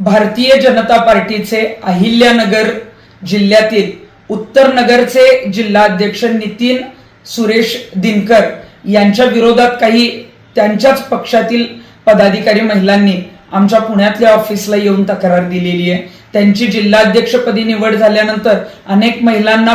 भारतीय जनता पार्टीचे अहिल्यानगर जिल्ह्यातील उत्तर नगरचे जिल्हाध्यक्ष नितीन सुरेश दिनकर यांच्या विरोधात काही त्यांच्याच पक्षातील पदाधिकारी महिलांनी आमच्या पुण्यातल्या ऑफिसला येऊन तक्रार दिलेली आहे. त्यांची जिल्हाध्यक्षपदी निवड झाल्यानंतर अनेक महिलांना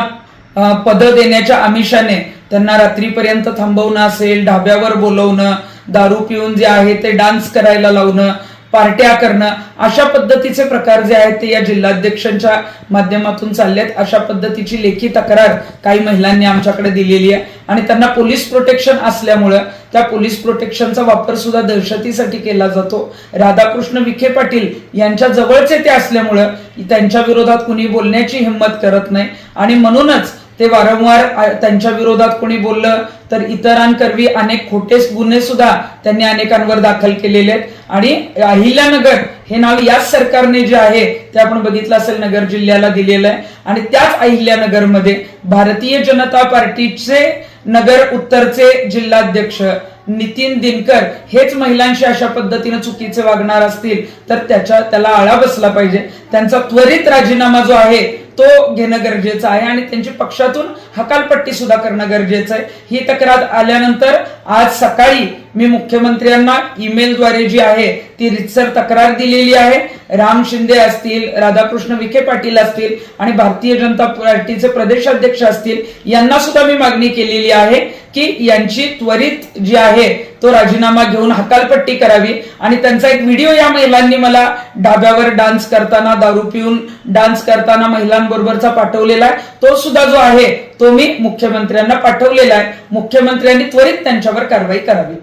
पदं देण्याच्या आमिषाने त्यांना रात्रीपर्यंत थांबवणं असेल ढाब्यावर बोलवणं दारू पिऊन जे आहे ते डान्स करायला लावणं पार्ट्या करणं अशा पद्धतीचे प्रकार जे आहेत ते या जिल्हाध्यक्षांच्या माध्यमातून चालले आहेत अशा पद्धतीची लेखी तक्रार काही महिलांनी आमच्याकडे दिलेली आहे. आणि त्यांना पोलीस प्रोटेक्शन असल्यामुळं त्या पोलीस प्रोटेक्शनचा वापर सुद्धा दहशतीसाठी केला जातो. राधाकृष्ण विखे पाटील यांच्या जवळचे ते असल्यामुळं त्यांच्या विरोधात कुणी बोलण्याची हिंमत करत नाही. आणि म्हणूनच ते वारंवार त्यांच्या विरोधात कोणी बोललं तर इतरांकरवी अनेक खोटे गुन्हे सुद्धा त्यांनी अनेकांवर दाखल केलेले आहेत. आणि अहिल्यानगर हे नाव याच सरकारने जे आहे ते आपण बघितलं असेल नगर जिल्ह्याला दिलेलं आहे. आणि त्याच अहिल्यानगरमध्ये भारतीय जनता पार्टीचे नगर उत्तरचे जिल्हाध्यक्ष नितीन दिनकर हेच महिलांशी अशा पद्धतीने चुकीचे वागणार असतील तर त्याच्या त्याला आळा बसला पाहिजे. त्यांचा त्वरित राजीनामा जो आहे तो घेणं गरजेचं आहे आणि त्यांची पक्षातून हकालपट्टी सुद्धा करणं गरजेचं आहे. ही तक्रार आल्यानंतर आज सकाळी मी मुख्यमंत्र्यांना ईमेलद्वारे जी आहे ती रितसर तक्रार दिलेली आहे. राम शिंदे असतील राधाकृष्ण विखे पाटील असतील आणि भारतीय जनता पार्टीचे प्रदेशाध्यक्ष असतील यांना सुद्धा मी मागणी केलेली आहे. की यांची त्वरित जी आहे तो राजीनामा घेऊन हकालपट्टी करावी. आणि त्यांचा एक व्हिडिओ या महिलांनी मला ढाब्यावर डान्स करताना दारू पिऊन डान्स करताना महिलांबरोबरचा पाठवलेला आहे. तो सुद्धा जो आहे तो मी मुख्यमंत्र्यांना पाठवलेला आहे. मुख्यमंत्र्यांनी त्वरित त्यांच्यावर कारवाई करावी.